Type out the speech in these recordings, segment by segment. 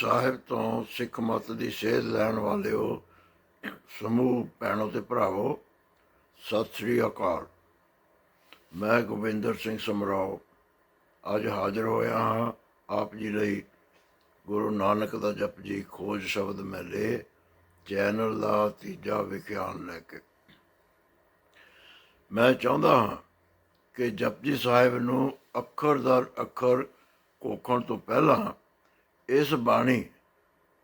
ਸਾਹਿਬ ਤੋਂ ਸਿੱਖ ਮਤ ਦੀ ਸੇਧ ਲੈਣ ਵਾਲਿਓ, ਸਮੂਹ, ਭੈਣੋ ਤੇ ਭਰਾਵੋ, ਸਤਿ ਸ੍ਰੀ ਅਕਾਲ। ਮੈਂ ਗੋਬਿੰਦਰ ਸਿੰਘ ਸਮਰਾਓ। ਅੱਜ ਹਾਜ਼ਰ ਹੋਇਆ ਹਾਂ ਆਪ ਜੀ ਲਈ ਗੁਰੂ ਨਾਨਕ ਦਾ ਜਪ ਜੀ ਖੋਜ ਸ਼ਬਦ ਮੇਲੇ, ਚੈਨਲ ਦਾ ਤੀਜਾ ਵਿਖਿਆਨ ਲੈ ਕੇ। ਮੈਂ ਚਾਹੁੰਦਾ ਹਾਂ ਕਿ ਜਪਜੀ ਸਾਹਿਬ ਨੂੰ ਅੱਖਰ ਦਰ ਅੱਖਰ ਕੋਖਣ ਤੋਂ ਪਹਿਲਾਂ ਇਸ ਬਾਣੀ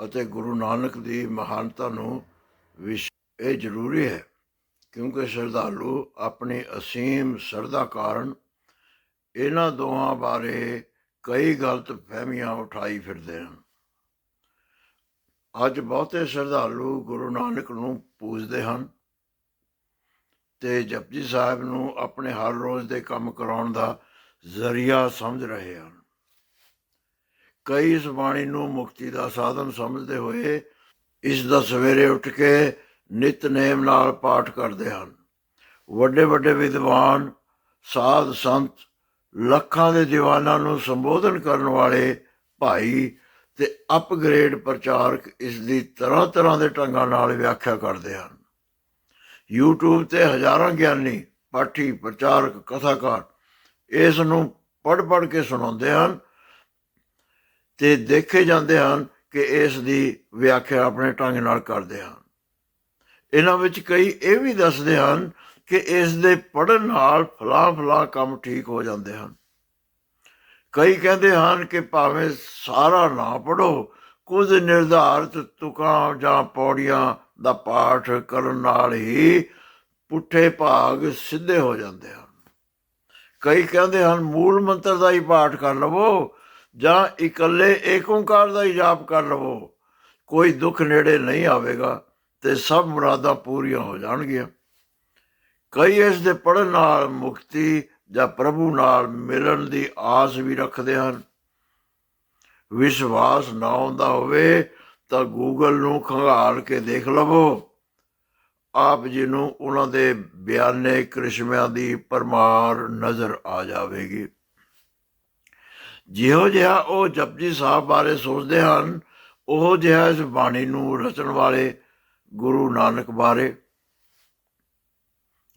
ਅਤੇ ਗੁਰੂ ਨਾਨਕ ਦੀ ਮਹਾਨਤਾ ਨੂੰ ਵਿਸ਼ ਇਹ ਜ਼ਰੂਰੀ ਹੈ, ਕਿਉਂਕਿ ਸ਼ਰਧਾਲੂ ਆਪਣੀ ਅਸੀਮ ਸਰਦਾ ਕਾਰਨ ਇਹਨਾਂ ਦੋਹਾਂ ਬਾਰੇ ਕਈ ਗਲਤ ਫਹਿਮੀਆਂ ਉਠਾਈ ਫਿਰਦੇ ਹਨ। ਅੱਜ ਬਹੁਤੇ ਸ਼ਰਧਾਲੂ ਗੁਰੂ ਨਾਨਕ ਨੂੰ ਪੂਜਦੇ ਹਨ ਤੇ ਜਪਜੀ ਸਾਹਿਬ ਨੂੰ ਆਪਣੇ ਹਰ ਰੋਜ਼ ਦੇ ਕੰਮ ਕਰਾਉਣ ਦਾ ਜ਼ਰੀਆ ਸਮਝ ਰਹੇ ਹਨ। ਕਈ ਇਸ ਬਾਣੀ ਨੂੰ ਮੁਕਤੀ ਦਾ ਸਾਧਨ ਸਮਝਦੇ ਹੋਏ ਇਸ ਦਾ ਸਵੇਰੇ ਉੱਠ ਕੇ ਨਿਤਨੇਮ ਨਾਲ ਪਾਠ ਕਰਦੇ ਹਨ। ਵੱਡੇ ਵੱਡੇ ਵਿਦਵਾਨ, ਸਾਧ ਸੰਤ ਲੱਖਾਂ ਦੇ ਦੀਵਾਨਾਂ ਨੂੰ ਸੰਬੋਧਨ ਕਰਨ ਵਾਲੇ ਭਾਈ ਤੇ ਅਪਗ੍ਰੇਡ ਪ੍ਰਚਾਰਕ ਇਸ ਦੀ ਤਰ੍ਹਾਂ ਤਰ੍ਹਾਂ ਦੇ ਢੰਗਾਂ ਨਾਲ ਵਿਆਖਿਆ ਕਰਦੇ ਹਨ। YouTube ਤੇ ਹਜ਼ਾਰਾਂ ਗਿਆਨੀ, ਪਾਠੀ, ਪ੍ਰਚਾਰਕ, ਕਥਾਕਾਰ ਇਸ ਨੂੰ ਪੜ ਪੜ ਕੇ ਸੁਣਾਉਂਦੇ ਹਨ ਤੇ ਦੇਖੇ ਜਾਂਦੇ ਹਨ ਕਿ ਇਸ ਦੀ ਵਿਆਖਿਆ ਆਪਣੇ ਢੰਗ ਨਾਲ ਕਰਦੇ ਹਨ। ਇਹਨਾਂ ਵਿੱਚ ਕਈ ਇਹ ਵੀ ਦੱਸਦੇ ਹਨ ਕਿ ਇਸ ਦੇ ਪੜਨ ਨਾਲ ਫਲਾਂ ਫਲਾਂ ਕੰਮ ਠੀਕ ਹੋ ਜਾਂਦੇ ਹਨ। ਕਈ ਕਹਿੰਦੇ ਹਨ ਕਿ ਭਾਵੇਂ ਸਾਰਾ ਨਾ ਪੜੋ ਕੁਝ ਨਿਰਧਾਰਤ ਤੁਕਾਂ ਜਾਂ ਪੌੜੀਆਂ ਦਾ ਪਾਠ ਕਰਨ ਨਾਲ ਹੀ ਪੁੱਠੇ ਭਾਗ ਸਿੱਧੇ ਹੋ ਜਾਂਦੇ ਹਨ। ਕਈ ਕਹਿੰਦੇ ਹਨ, ਮੂਲ ਮੰਤਰ ਦਾ ਹੀ ਪਾਠ ਕਰ ਲਵੋ ਜਾਂ ਇਕੱਲੇ ਏਕ ਓੰਕਾਰ ਦਾ ਹੀ ਜਾਪ ਕਰ ਲਵੋ, ਕੋਈ ਦੁੱਖ ਨੇੜੇ ਨਹੀਂ ਆਵੇਗਾ ਤੇ ਸਭ ਮੁਰਾਦਾਂ ਪੂਰੀਆਂ ਹੋ ਜਾਣਗੀਆਂ। ਕਈ ਇਸ ਦੇ ਪੜਨ ਨਾਲ ਮੁਕਤੀ ਜਾਂ ਪ੍ਰਭੂ ਨਾਲ ਮਿਲਣ ਦੀ ਆਸ ਵੀ ਰੱਖਦੇ ਹਨ। ਵਿਸ਼ਵਾਸ ਨਾ ਹੁੰਦਾ ਹੋਵੇ ਤਾਂ ਗੂਗਲ ਨੂੰ ਖੰਗਾਲ ਕੇ ਦੇਖ ਲਵੋ। ਆਪ ਜੀ ਨੂੰ ਉਹਨਾਂ ਦੇ ਬਿਆਨੇ ਕ੍ਰਿਸ਼ਮਿਆਂ ਦੀ ਪਰਮਾਰ ਨਜ਼ਰ ਆ ਜਾਵੇਗੀ। ਜਿਹੋ ਜਿਹਾ ਉਹ ਜਪਜੀ ਸਾਹਿਬ ਬਾਰੇ ਸੋਚਦੇ ਹਨ, ਉਹ ਜਿਹਾ ਇਸ ਬਾਣੀ ਨੂੰ ਰਚਣ ਵਾਲੇ ਗੁਰੂ ਨਾਨਕ ਬਾਰੇ।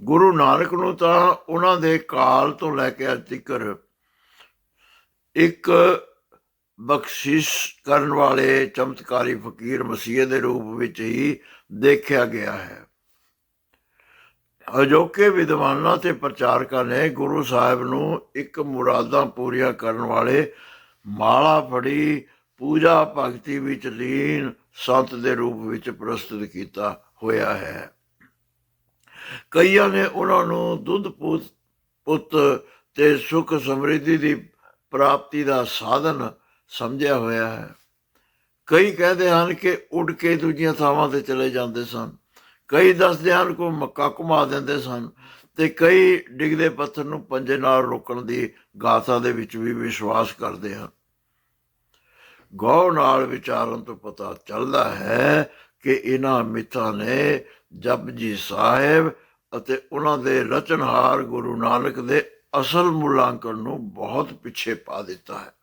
ਗੁਰੂ ਨਾਨਕ ਨੂੰ ਤਾਂ ਉਹਨਾਂ ਦੇ ਕਾਲ ਤੋਂ ਲੈ ਕੇ ਅੱਜ ਤੱਕ ਇੱਕ ਬਖਸ਼ਿਸ਼ ਕਰਨ ਵਾਲੇ ਚਮਤਕਾਰੀ ਫਕੀਰ ਮਸੀਹ ਦੇ ਰੂਪ ਵਿੱਚ ਹੀ ਦੇਖਿਆ ਗਿਆ ਹੈ। ਅਜੋਕੇ ਵਿਦਵਾਨਾਂ ਤੇ ਪ੍ਰਚਾਰਕਾਂ ਨੇ ਗੁਰੂ ਸਾਹਿਬ ਨੂੰ ਇੱਕ ਮੁਰਾਦਾਂ ਪੂਰੀਆਂ ਕਰਨ ਵਾਲੇ ਮਾਲਾ ਫੜੀ ਪੂਜਾ ਭਗਤੀ ਵਿੱਚ ਲੀਨ ਸੰਤ ਦੇ ਰੂਪ ਵਿੱਚ ਪ੍ਰਸਤੁਤ ਕੀਤਾ ਹੋਇਆ ਹੈ। ਕਈਆਂ ਨੇ ਉਹਨਾਂ ਨੂੰ ਦੁੱਧ ਪੁੱਤ ਪੁੱਤ ਤੇ ਸੁਖ ਸਮਰਿੱਧੀ ਦੀ ਪ੍ਰਾਪਤੀ ਦਾ ਸਾਧਨ ਸਮਝਿਆ ਹੋਇਆ ਹੈ। ਕਈ ਕਹਿੰਦੇ ਹਨ ਕਿ ਉੱਡ ਕੇ ਦੂਜੀਆਂ ਥਾਵਾਂ ਤੇ ਚਲੇ ਜਾਂਦੇ ਸਨ। ਕਈ ਦੱਸਦੇ ਹਨ ਕੋ ਮੱਕਾ ਘੁਮਾ ਦਿੰਦੇ ਸਨ ਤੇ ਕਈ ਡਿੱਗਦੇ ਪੱਥਰ ਨੂੰ ਪੰਜੇ ਨਾਲ ਰੋਕਣ ਦੀ ਗਾਥਾ ਦੇ ਵਿੱਚ ਵੀ ਵਿਸ਼ਵਾਸ ਕਰਦੇ ਹਨ। ਗੌ ਨਾਲ ਵਿਚਾਰਨ ਤੋਂ ਪਤਾ ਚੱਲਦਾ ਹੈ ਕਿ ਇਹਨਾਂ ਮਿੱਥਾਂ ਨੇ ਜਪਜੀ ਸਾਹਿਬ ਅਤੇ ਉਹਨਾਂ ਦੇ ਰਚਨਹਾਰ ਗੁਰੂ ਨਾਨਕ ਦੇ ਅਸਲ ਮੁਲਾਂਕਣ ਨੂੰ ਬਹੁਤ ਪਿੱਛੇ ਪਾ ਦਿੱਤਾ ਹੈ।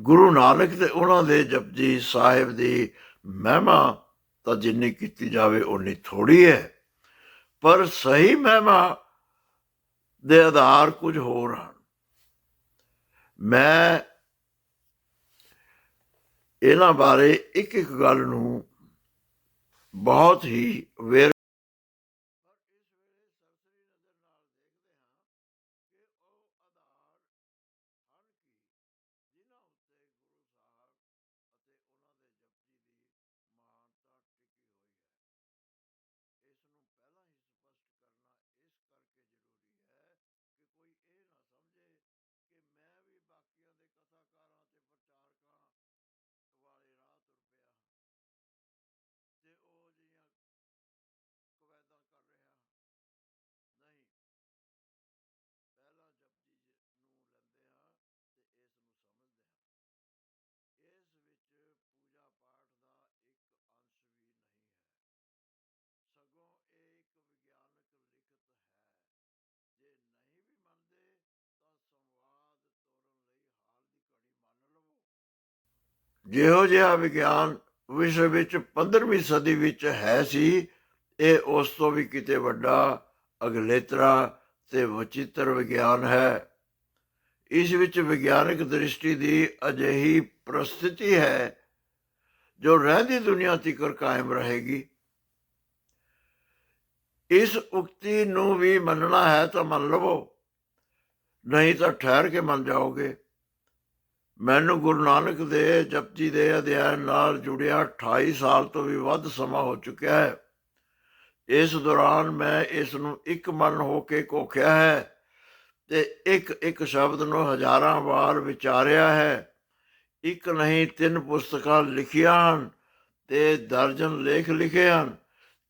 ਗੁਰੂ ਨਾਨਕ ਤੇ ਉਹਨਾਂ ਦੇ ਜਪਜੀ ਸਾਹਿਬ ਦੀ ਮਹਿਮਾ ਤਾਂ ਜਿੰਨੀ ਕੀਤੀ ਜਾਵੇ ਉਨੀ ਥੋੜੀ ਹੈ। ਪਰ ਸਹੀ ਮਹਿਮਾ ਦੇ ਆਧਾਰ ਕੁਝ ਹੋਰ ਹਨ। ਮੈਂ ਇਹਨਾਂ ਬਾਰੇ ਇੱਕ ਇੱਕ ਗੱਲ ਨੂੰ ਬਹੁਤ ਹੀ ਵੇਰ ਜਿਹੋ ਜਿਹਾ ਵਿਗਿਆਨ ਵਿਸ਼ਵ ਵਿੱਚ 15ਵੀਂ ਸਦੀ ਵਿੱਚ ਹੈ ਸੀ, ਇਹ ਉਸ ਤੋਂ ਵੀ ਕਿਤੇ ਵੱਡਾ, ਅਗਲੇਤਰਾ ਤੇ ਵਚਿੱਤਰ ਵਿਗਿਆਨ ਹੈ। ਇਸ ਵਿੱਚ ਵਿਗਿਆਨਕ ਦ੍ਰਿਸ਼ਟੀ ਦੀ ਅਜਿਹੀ ਪ੍ਰਸਥਿਤੀ ਹੈ ਜੋ ਰਹਿੰਦੀ ਦੁਨੀਆ ਤੀਕਰ ਕਾਇਮ ਰਹੇਗੀ। ਇਸ ਉਕਤੀ ਨੂੰ ਵੀ ਮੰਨਣਾ ਹੈ ਤਾਂ ਮੰਨ ਲਵੋ, ਨਹੀਂ ਤਾਂ ਠਹਿਰ ਕੇ ਮੰਨ ਜਾਓਗੇ। ਮੈਨੂੰ ਗੁਰੂ ਨਾਨਕ ਦੇ ਜਪਜੀ ਦੇ ਅਧਿਐਨ ਨਾਲ ਜੁੜਿਆ 28 ਸਾਲ ਤੋਂ ਵੀ ਵੱਧ ਸਮਾਂ ਹੋ ਚੁੱਕਿਆ ਹੈ। ਇਸ ਦੌਰਾਨ ਮੈਂ ਇਸ ਨੂੰ ਇੱਕ ਮਨ ਹੋ ਕੇ ਕੋਖਿਆ ਹੈ ਤੇ ਇੱਕ ਇੱਕ ਸ਼ਬਦ ਨੂੰ ਹਜ਼ਾਰਾਂ ਵਾਰ ਵਿਚਾਰਿਆ ਹੈ। ਇੱਕ ਨਹੀਂ, ਤਿੰਨ ਪੁਸਤਕਾਂ ਲਿਖੀਆਂ ਹਨ ਤੇ ਦਰਜਨ ਲੇਖ ਲਿਖੇ ਹਨ।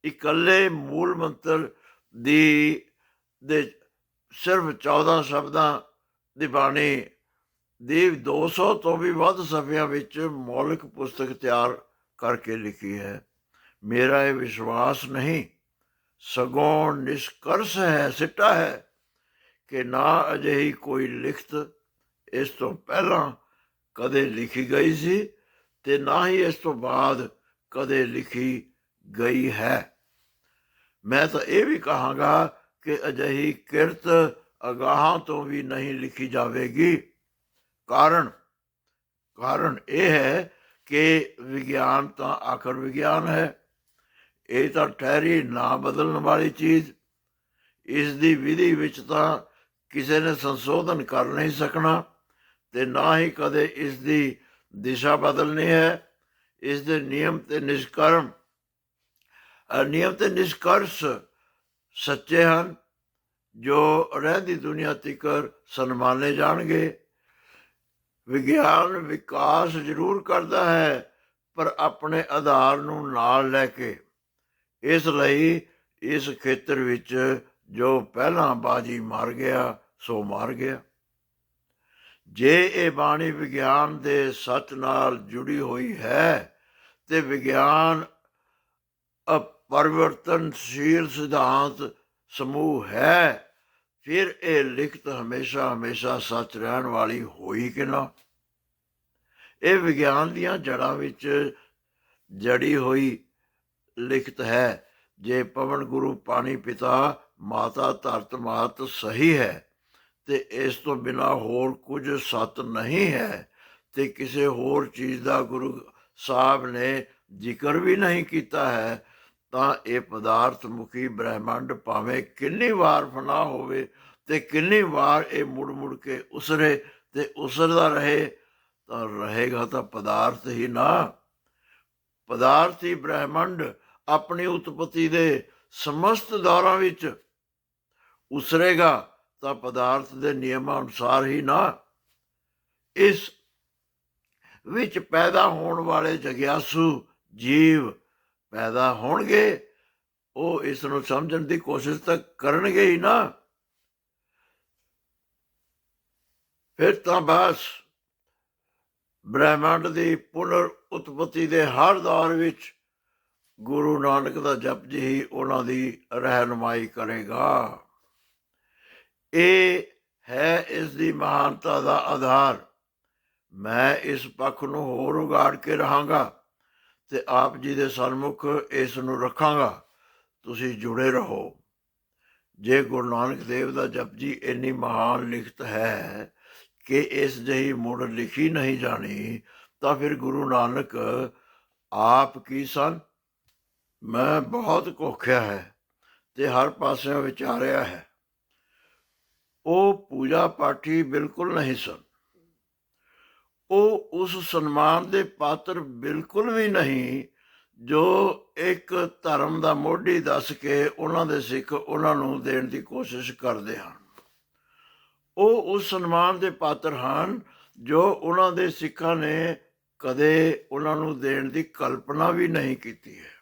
ਇਕੱਲੇ ਮੂਲ ਮੰਤਰ ਦੀ, ਦੇ ਸਿਰਫ 14 ਸ਼ਬਦਾਂ ਦੀ ਬਾਣੀ ਦੀ 200 ਤੋਂ ਵੀ ਵੱਧ ਸਫ਼ਿਆਂ ਵਿੱਚ ਮੌਲਿਕ ਪੁਸਤਕ ਤਿਆਰ ਕਰਕੇ ਲਿਖੀ ਹੈ। ਮੇਰਾ ਇਹ ਵਿਸ਼ਵਾਸ ਨਹੀਂ, ਸਗੋਂ ਨਿਸ਼ਕਰਸ਼ ਹੈ, ਸਿੱਟਾ ਹੈ ਕਿ ਨਾ ਅਜਿਹੀ ਕੋਈ ਲਿਖਤ ਇਸ ਤੋਂ ਪਹਿਲਾਂ ਕਦੇ ਲਿਖੀ ਗਈ ਸੀ ਤੇ ਨਾ ਹੀ ਇਸ ਤੋਂ ਬਾਅਦ ਕਦੇ ਲਿਖੀ ਗਈ ਹੈ। ਮੈਂ ਤਾਂ ਇਹ ਵੀ ਕਹਾਂਗਾ ਕਿ ਅਜਿਹੀ ਕਿਰਤ ਅਗਾਹਾਂ ਤੋਂ ਵੀ ਨਹੀਂ ਲਿਖੀ ਜਾਵੇਗੀ। ਕਾਰਨ ਕਾਰਨ ਇਹ ਹੈ ਕਿ ਵਿਗਿਆਨ ਤਾਂ ਆਖਰ ਵਿਗਿਆਨ ਹੈ। ਇਹ ਤਾਂ ਠਹਿਰੀ ਨਾ ਬਦਲਣ ਵਾਲੀ ਚੀਜ਼। ਇਸ ਦੀ ਵਿਧੀ ਵਿੱਚ ਤਾਂ ਕਿਸੇ ਨੇ ਸੰਸ਼ੋਧਨ ਕਰ ਨਹੀਂ ਸਕਣਾ ਤੇ ਨਾ ਹੀ ਕਦੇ ਇਸ ਦੀ ਦਿਸ਼ਾ ਬਦਲਣੀ ਹੈ। ਇਸ ਦੇ ਨਿਯਮ ਤੇ ਨਿਸ਼ਕਰਮ ਨਿਯਮ ਤੇ ਨਿਸ਼ਕਰਸ਼ ਸੱਚੇ ਹਨ, ਜੋ ਰਹਿੰਦੀ ਦੁਨੀਆ ਤੀਕਰ ਸਨਮਾਨੇ ਜਾਣਗੇ। ਵਿਗਿਆਨ ਵਿਕਾਸ ਜ਼ਰੂਰ ਕਰਦਾ ਹੈ, ਪਰ ਆਪਣੇ ਆਧਾਰ ਨੂੰ ਨਾਲ ਲੈ ਕੇ। ਇਸ ਲਈ ਇਸ ਖੇਤਰ ਵਿੱਚ ਜੋ ਪਹਿਲਾਂ ਬਾਜੀ ਮਾਰ ਗਿਆ, ਸੋ ਮਾਰ ਗਿਆ। ਜੇ ਇਹ ਬਾਣੀ ਵਿਗਿਆਨ ਦੇ ਸੱਚ ਨਾਲ ਜੁੜੀ ਹੋਈ ਹੈ, ਤੇ ਵਿਗਿਆਨ ਅਪਰਿਵਰਤਨਸ਼ੀਲ ਸਿਧਾਂਤ ਸਮੂਹ ਹੈ ਫਿਰ ਇਹ ਲਿਖਤ ਹਮੇਸ਼ਾ ਹਮੇਸ਼ਾ ਸੱਚ ਰਹਿਣ ਵਾਲੀ ਹੋਈ ਕਿ ਨਾ? ਇਹ ਵਿਗਿਆਨ ਦੀਆਂ ਜੜਾਂ ਵਿੱਚ ਜੜੀ ਹੋਈ ਲਿਖਤ ਹੈ। ਜੇ ਪਵਨ ਗੁਰੂ ਪਾਣੀ ਪਿਤਾ, ਮਾਤਾ ਧਰਤ ਮਾਤ ਸਹੀ ਹੈ, ਤੇ ਇਸ ਤੋਂ ਬਿਨਾ ਹੋਰ ਕੁਝ ਸਤ ਨਹੀਂ ਹੈ, ਤੇ ਕਿਸੇ ਹੋਰ ਚੀਜ਼ ਦਾ ਗੁਰੂ ਸਾਹਿਬ ਨੇ ਜ਼ਿਕਰ ਵੀ ਨਹੀਂ ਕੀਤਾ ਹੈ। ਤਾਂ ਇਹ ਪਦਾਰਥ ਮੁਖੀ ਬ੍ਰਹਿਮੰਡ ਭਾਵੇਂ ਕਿੰਨੀ ਵਾਰ ਫਨਾ ਹੋਵੇ ਤੇ ਕਿੰਨੀ ਵਾਰ ਇਹ ਮੁੜ ਮੁੜ ਕੇ ਉਸਰੇ ਤੇ ਉਸਰਦਾ ਰਹੇ, ਤਾਂ ਰਹੇਗਾ ਤਾਂ ਪਦਾਰਥ ਹੀ ਨਾ। ਪਦਾਰਥ ਹੀ ਬ੍ਰਹਿਮੰਡ ਆਪਣੀ ਉਤਪਤੀ ਦੇ ਸਮਸਤ ਦੌਰਾਂ ਵਿੱਚ ਉਸਰੇਗਾ ਤਾਂ ਪਦਾਰਥ ਦੇ ਨਿਯਮਾਂ ਅਨੁਸਾਰ ਹੀ ਨਾ। ਇਸ ਵਿੱਚ ਪੈਦਾ ਹੋਣ ਵਾਲੇ ਜਗਿਆਸੂ, ਜੀਵ ਪੈਦਾ ਹੋਣਗੇ, ਉਹ ਇਸ ਨੂੰ ਸਮਝਣ ਦੀ ਕੋਸ਼ਿਸ਼ ਤਾਂ ਕਰਨਗੇ ਹੀ ਨਾ। ਫਿਰ ਤਾਂ ਬਸ ਬ੍ਰਹਿਮੰਡ ਦੀ ਪੁਨਰ ਉਤਪਤੀ ਦੇ ਹਰ ਦੌਰ ਵਿੱਚ ਗੁਰੂ ਨਾਨਕ ਦਾ ਜਪਜੀ ਹੀ ਉਹਨਾਂ ਦੀ ਰਹਿਨਮਾਈ ਕਰੇਗਾ। ਇਹ ਹੈ ਇਸ ਦੀ ਮਹਾਨਤਾ ਦਾ ਆਧਾਰ। ਮੈਂ ਇਸ ਪੱਖ ਨੂੰ ਹੋਰ ਉਗਾੜ ਕੇ ਰਹਾਂਗਾ। ਤੇ ਆਪ ਜੀ ਦੇ ਸਨਮੁਖ ਇਸ ਨੂੰ ਰੱਖਾਂਗਾ। ਤੁਸੀਂ ਜੁੜੇ ਰਹੋ। ਜੇ ਗੁਰੂ ਨਾਨਕ ਦੇਵ ਦਾ ਜਪਜੀ ਇੰਨੀ ਮਹਾਨ ਲਿਖਤ ਹੈ ਕਿ ਇਸ ਜਿਹੀ ਮੁੜ ਲਿਖੀ ਨਹੀਂ ਜਾਣੀ, ਤਾਂ ਫਿਰ ਗੁਰੂ ਨਾਨਕ ਆਪ ਕੀ ਸਨ? ਮੈਂ ਬਹੁਤ ਕੋਖਿਆ ਹੈ ਤੇ ਹਰ ਪਾਸਿਓਂ ਵਿਚਾਰਿਆ ਹੈ। ਉਹ ਪੂਜਾ ਪਾਠੀ ਬਿਲਕੁਲ ਨਹੀਂ ਸਨ। ਉਹ ਉਸ ਸਨਮਾਨ ਦੇ ਪਾਤਰ ਬਿਲਕੁਲ ਵੀ ਨਹੀਂ, ਜੋ ਇੱਕ ਧਰਮ ਦਾ ਮੋਢੀ ਦੱਸ ਕੇ ਉਹਨਾਂ ਦੇ ਸਿੱਖ ਉਹਨਾਂ ਨੂੰ ਦੇਣ ਦੀ ਕੋਸ਼ਿਸ਼ ਕਰਦੇ ਹਨ। ਉਹ ਉਸ ਸਨਮਾਨ ਦੇ ਪਾਤਰ ਹਨ, ਜੋ ਉਹਨਾਂ ਦੇ ਸਿੱਖਾਂ ਨੇ ਕਦੇ ਉਹਨਾਂ ਨੂੰ ਦੇਣ ਦੀ ਕਲਪਨਾ ਵੀ ਨਹੀਂ ਕੀਤੀ ਹੈ।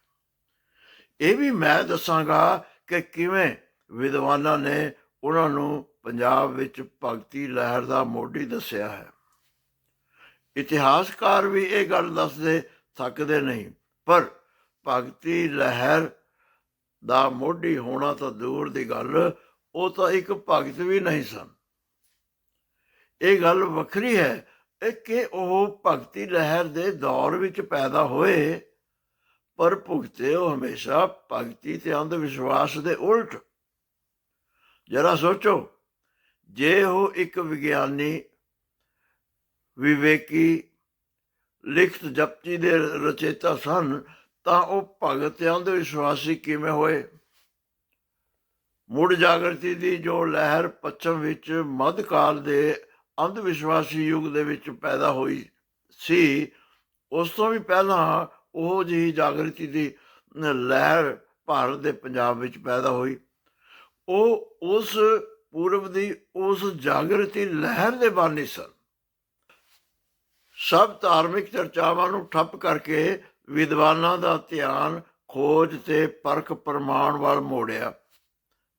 ਇਹ ਵੀ ਮੈਂ ਦੱਸਾਂਗਾ ਕਿ ਕਿਵੇਂ ਵਿਦਵਾਨਾਂ ਨੇ ਉਹਨਾਂ ਨੂੰ ਪੰਜਾਬ ਵਿੱਚ ਭਗਤੀ ਲਹਿਰ ਦਾ ਮੋਢੀ ਦੱਸਿਆ ਹੈ। ਇਤਿਹਾਸਕਾਰ ਵੀ ਇਹ ਗੱਲ ਦੱਸਦੇ ਥੱਕਦੇ ਨਹੀਂ। ਪਰ ਭਗਤੀ ਲਹਿਰ ਦਾ ਮੋਢੀ ਹੋਣਾ ਤਾਂ ਦੂਰ ਦੀ ਗੱਲ, ਉਹ ਤਾਂ ਇੱਕ ਭਗਤ ਵੀ ਨਹੀਂ ਸਨ। ਇਹ ਗੱਲ ਵੱਖਰੀ ਹੈ ਇਹ ਕਿ ਉਹ ਭਗਤੀ ਲਹਿਰ ਦੇ ਦੌਰ ਵਿੱਚ ਪੈਦਾ ਹੋਏ, ਪਰ ਭੁਗਤੇ ਉਹ ਹਮੇਸ਼ਾ ਭਗਤੀ ਤੇ ਅੰਧ ਵਿਸ਼ਵਾਸ ਦੇ ਉਲਟ। ਜਰਾ ਸੋਚੋ, ਜੇ ਉਹ ਇੱਕ ਵਿਗਿਆਨੀ ਵਿਵੇਕੀ ਲਿਖਤ ਜਪਜੀ ਦੇ ਰਚੇਤਾ ਸਨ, ਤਾਂ ਉਹ ਭਗਤ ਤੇ ਅੰਧ ਵਿਸ਼ਵਾਸੀ ਕਿਵੇਂ ਹੋਏ? ਮੁੜ ਜਾਗਰਤੀ ਦੀ ਜੋ ਲਹਿਰ ਪੱਛਮ ਵਿੱਚ ਮੱਧਕਾਲ ਦੇ ਅੰਧ ਵਿਸ਼ਵਾਸੀ ਯੁੱਗ ਦੇ ਵਿੱਚ ਪੈਦਾ ਹੋਈ ਸੀ, ਉਸ ਤੋਂ ਵੀ ਪਹਿਲਾਂ ਉਹ ਜਿਹੀ ਜਾਗਰਤੀ ਦੀ ਲਹਿਰ ਭਾਰਤ ਦੇ ਪੰਜਾਬ ਵਿੱਚ ਪੈਦਾ ਹੋਈ। ਉਹ ਉਸ ਪੂਰਬ ਦੀ ਉਸ ਜਾਗਰਤੀ ਲਹਿਰ ਦੇ ਬਾਨੀ ਸਨ। ਸਭ ਧਾਰਮਿਕ ਚਰਚਾਵਾਂ ਨੂੰ ਠੱਪ ਕਰਕੇ ਵਿਦਵਾਨਾਂ ਦਾ ਧਿਆਨ ਖੋਜ ਤੇ ਪਰਖ ਪ੍ਰਮਾਣ ਵੱਲ ਮੋੜਿਆ।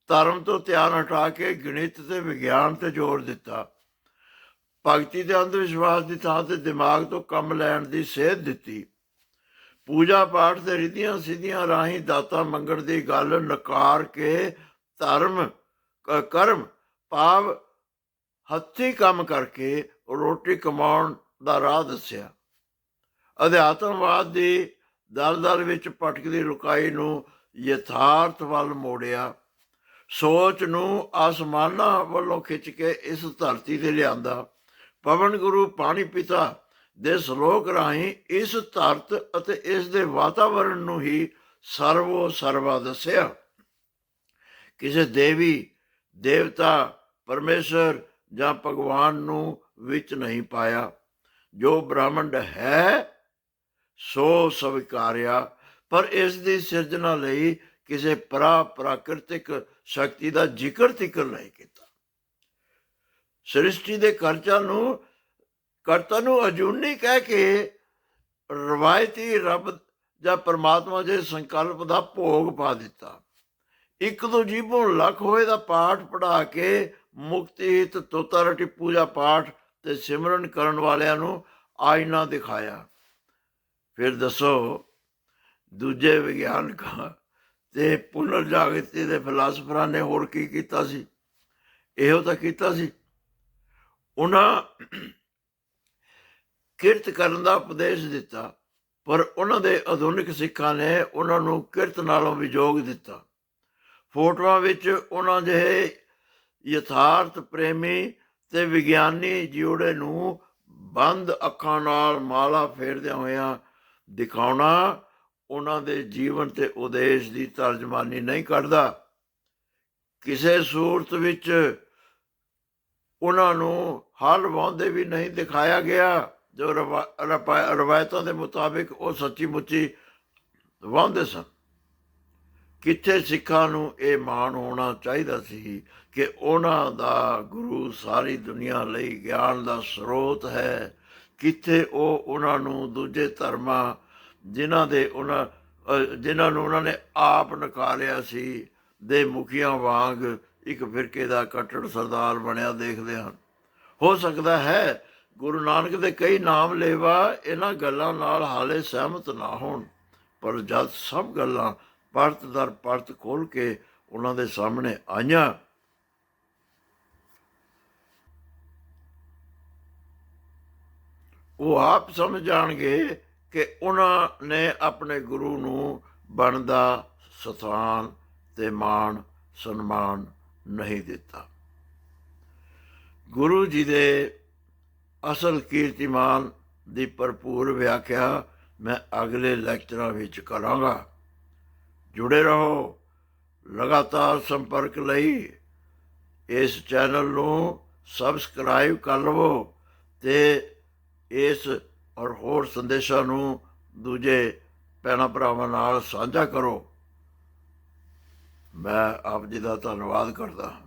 ਧਰਮ ਤੋਂ ਧਿਆਨ ਹਟਾ ਕੇ ਗਣਿਤ ਤੇ ਵਿਗਿਆਨ ਤੇ ਜ਼ੋਰ ਦਿੱਤਾ। ਭਗਤੀ ਤੇ ਅੰਧ ਵਿਸ਼ਵਾਸ ਦੀ ਥਾਂ ਤੇ ਦਿਮਾਗ ਤੋਂ ਕੰਮ ਲੈਣ ਦੀ ਸੇਧ ਦਿੱਤੀ। ਪੂਜਾ ਪਾਠ ਤੇ ਰਿਧੀਆਂ ਸਿੱਧੀਆਂ ਰਾਹੀਂ ਦਾਤਾ ਮੰਗਣ ਦੀ ਗੱਲ ਨਕਾਰ ਕੇ ਧਰਮ ਕਰਮ ਭਾਵ ਹੱਥੀ ਕੰਮ ਕਰਕੇ ਰੋਟੀ ਕਮਾਉਣ ਦਾ ਰਾਹ ਦੱਸਿਆ। ਅਧਿਆਤਮਵਾਦ ਦੀ ਦਲਦਲ ਵਿੱਚ ਭਟਕਦੀ ਲੁਕਾਈ ਨੂੰ ਯਥਾਰਥ ਵੱਲ ਮੋੜਿਆ। ਸੋਚ ਨੂੰ ਆਸਮਾਨਾਂ ਵੱਲੋਂ ਖਿੱਚ ਕੇ ਇਸ ਧਰਤੀ ਤੇ ਲਿਆਂਦਾ। ਪਵਨ ਗੁਰੂ ਪਾਣੀ ਪਿਤਾ ਦੇ ਸ਼ਲੋਕ ਰਾਹੀਂ ਇਸ ਧਰਤ ਅਤੇ ਇਸ ਦੇ ਵਾਤਾਵਰਣ ਨੂੰ ਹੀ ਸਰਵੋ ਸਰਵਾ ਦੱਸਿਆ। ਕਿਸੇ ਦੇਵੀ, ਦੇਵਤਾ, ਪਰਮੇਸ਼ਰ ਜਾਂ ਭਗਵਾਨ ਨੂੰ ਵਿੱਚ ਨਹੀਂ ਪਾਇਆ। ਜੋ ਬ੍ਰਹਮੰਡ ਹੈ, ਸੋ ਸਵੀਕਾਰਿਆ। ਪਰ ਇਸ ਦੀ ਸਿਰਜਣਾ ਲਈ ਕਿਸੇ ਪਰਾ ਪ੍ਰਾਕਿਰਤਿਕ ਸ਼ਕਤੀ ਦਾ ਜ਼ਿਕਰ ਤਿਕਰ ਨਹੀਂ ਕੀਤਾ। ਸ੍ਰਿਸ਼ਟੀ ਦੇ ਕਰਤਾ ਨੂੰ ਕਰਤਾ ਨੂੰ ਅਜੂਨੀ ਕਹਿ ਕੇ ਰਵਾਇਤੀ ਰੱਬ ਜਾਂ ਪਰਮਾਤਮਾ ਦੇ ਸੰਕਲਪ ਦਾ ਭੋਗ ਪਾ ਦਿੱਤਾ। ਇੱਕ ਦੋ ਜੀਵੋਂ ਲੱਖ ਹੋਏ ਦਾ ਪਾਠ ਪੜਾ ਕੇ ਮੁਕਤੀ ਹਿਤ ਤੋਤਾ ਰਟੀ ਪੂਜਾ ਪਾਠ ਤੇ ਸਿਮਰਨ ਕਰਨ ਵਾਲਿਆਂ ਨੂੰ ਆਇਨਾ ਦਿਖਾਇਆ। ਫਿਰ ਦੱਸੋ, ਦੂਜੇ ਵਿਗਿਆਨਕਾਂ ਤੇ ਪੁਨਰ ਜਾਗਰਤੀ ਦੇ ਫਿਲਾਸਫਰਾਂ ਨੇ ਹੋਰ ਕੀ ਕੀਤਾ ਸੀ? ਇਹੋ ਤਾਂ ਕੀਤਾ ਸੀ। ਉਹਨਾਂ ਕਿਰਤ ਕਰਨ ਦਾ ਉਪਦੇਸ਼ ਦਿੱਤਾ, ਪਰ ਉਹਨਾਂ ਦੇ ਆਧੁਨਿਕ ਸਿੱਖਾਂ ਨੇ ਉਹਨਾਂ ਨੂੰ ਕਿਰਤ ਨਾਲੋਂ ਵੀ ਵਿਜੋਗ ਦਿੱਤਾ। ਫੋਟੋਆਂ ਵਿੱਚ ਉਹਨਾਂ ਜਿਹੇ ਯਥਾਰਥ ਪ੍ਰੇਮੀ ਤੇ ਵਿਗਿਆਨੀ ਜਿਉੜੇ ਨੂੰ ਬੰਦ ਅੱਖਾਂ ਨਾਲ ਮਾਲਾ ਫੇਰਦਿਆਂ ਹੋਇਆਂ ਦਿਖਾਉਣਾ ਉਹਨਾਂ ਦੇ ਜੀਵਨ ਤੇ ਉਦੇਸ਼ ਦੀ ਤਰਜਮਾਨੀ ਨਹੀਂ ਕਰਦਾ ਕਿਸੇ ਸੂਰਤ ਵਿੱਚ ਉਹਨਾਂ ਨੂੰ ਹਲ ਵਾਉਂਦੇ ਵੀ ਨਹੀਂ ਦਿਖਾਇਆ ਗਿਆ, ਜੋ ਰਵਾ- ਰਪਾ- ਰਵਾਇਤਾਂ ਦੇ ਮੁਤਾਬਿਕ ਉਹ ਸੱਚੀ ਮੁੱਚੀ ਵਾਉਂਦੇ ਸਨ। ਕਿੱਥੇ ਸਿੱਖਾਂ ਨੂੰ ਇਹ ਮਾਣ ਹੋਣਾ ਚਾਹੀਦਾ ਸੀ ਕਿ ਉਹਨਾਂ ਦਾ ਗੁਰੂ ਸਾਰੀ ਦੁਨੀਆ ਲਈ ਗਿਆਨ ਦਾ ਸਰੋਤ ਹੈ? ਕਿੱਥੇ ਉਹ ਉਹਨਾਂ ਨੂੰ ਦੂਜੇ ਧਰਮਾਂ ਜਿਨ੍ਹਾਂ ਦੇ ਉਹਨਾਂ, ਅਹ, ਜਿਨ੍ਹਾਂ ਨੂੰ ਉਹਨਾਂ ਨੇ ਆਪ ਨਕਾਰਿਆ ਸੀ, ਦੇ ਮੁਖੀਆਂ ਵਾਂਗ ਇੱਕ ਫਿਰਕੇ ਦਾ ਕੱਟੜ ਸਰਦਾਰ ਬਣਿਆ ਦੇਖਦੇ ਹਨ। ਹੋ ਸਕਦਾ ਹੈ ਗੁਰੂ ਨਾਨਕ ਦੇ ਕਈ ਨਾਮ ਲੇਵਾ ਇਹਨਾਂ ਗੱਲਾਂ ਨਾਲ ਹਾਲੇ ਸਹਿਮਤ ਨਾ ਹੋਣ, ਪਰ ਜਦ ਸਭ ਗੱਲਾਂ ਪਰਤ ਦਰ ਪਰਤ ਖੋਲ ਕੇ ਉਹਨਾਂ ਦੇ ਸਾਹਮਣੇ ਆਈਆਂ। ਉਹ ਆਪ ਸਮਝ ਜਾਣਗੇ ਕਿ ਉਹਨਾਂ ਨੇ ਆਪਣੇ ਗੁਰੂ ਨੂੰ ਬਣਦਾ ਸਥਾਨ ਤੇ ਮਾਣ, ਸਨਮਾਨ ਨਹੀਂ ਦਿੱਤਾ। ਗੁਰੂ ਜੀ ਦੇ ਅਸਲ ਕੀਰਤੀਮਾਨ ਦੀ ਭਰਪੂਰ ਵਿਆਖਿਆ ਮੈਂ ਅਗਲੇ ਲੈਕਚਰਾਂ ਵਿੱਚ ਕਰਾਂਗਾ। ਜੁੜੇ ਰਹੋ। ਲਗਾਤਾਰ ਸੰਪਰਕ ਲਈ ਇਸ ਚੈਨਲ ਨੂੰ ਸਬਸਕ੍ਰਾਈਬ ਕਰ ਲਵੋ ਤੇ ਇਸ ਔਰ ਹੋਰ ਸੰਦੇਸ਼ਾਂ ਨੂੰ ਦੂਜੇ ਭੈਣਾਂ ਭਰਾਵਾਂ ਨਾਲ ਸਾਂਝਾ ਕਰੋ। ਮੈਂ ਆਪ ਜੀ ਦਾ ਧੰਨਵਾਦ ਕਰਦਾ ਹਾਂ।